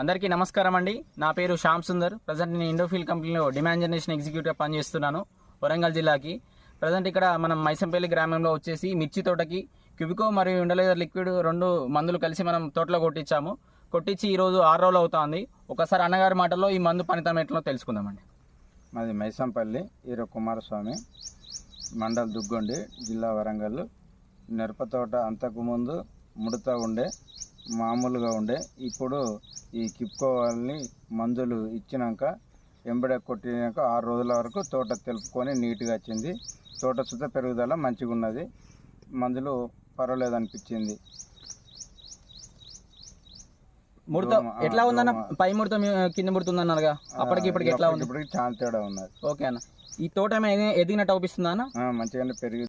అందరికీ నమస్కారం అండి. నా పేరు శ్యామ్ సుందర్. ప్రజెంట్ నేను ఇండోఫీల్ కంపెనీలో డిమాండ్ జనరేషన్ ఎగ్జిక్యూటివ్ పనిచేస్తున్నాను వరంగల్ జిల్లాకి. ప్రజెంట్ ఇక్కడ మనం మైసంపల్లి గ్రామంలో వచ్చేసి మిర్చి తోటకి క్యూబికో మరియు ఇండలైజర్ లిక్విడ్ రెండు మందులు కలిసి మనం తోటలో కొట్టించాము. కొట్టించి ఈరోజు ఆరు రోజులు అవుతుంది. ఒకసారి అన్నగారి మాటలో ఈ మందు పనితనం ఎట్లా తెలుసుకుందామండి. మాది మైసంపల్లి ఈరో కుమారస్వామి మండల్ దుగ్గొండి జిల్లా వరంగల్. మిరప తోట అంతకుముందు ముడత ఉండే మామూలుగా ఉండే. ఇప్పుడు ఈ కిప్కో వాళ్ళని మందులు ఇచ్చినాక ఎంబడే కొట్టినాక ఆరు రోజుల వరకు తోట తెలుపుకొని నీట్గా వచ్చింది. తోట సుత పెరుగుదల మంచిగా ఉన్నది మందులు పర్వాలేదు అనిపించింది ముడత ఎట్లా ఉందన్న. పై ముడత కింద ముడత ఉందన్నారుగా? అప్పటికి ఇప్పటికి ఎట్లా ఉంది? ఇప్పటికి చాలా తేడా ఉన్నది. ఓకే అన్న. ఈ తోట ఏమైనా ఎదిగినట్టు అవుపిస్తుందా అన్న? మంచిగానే పెరిగి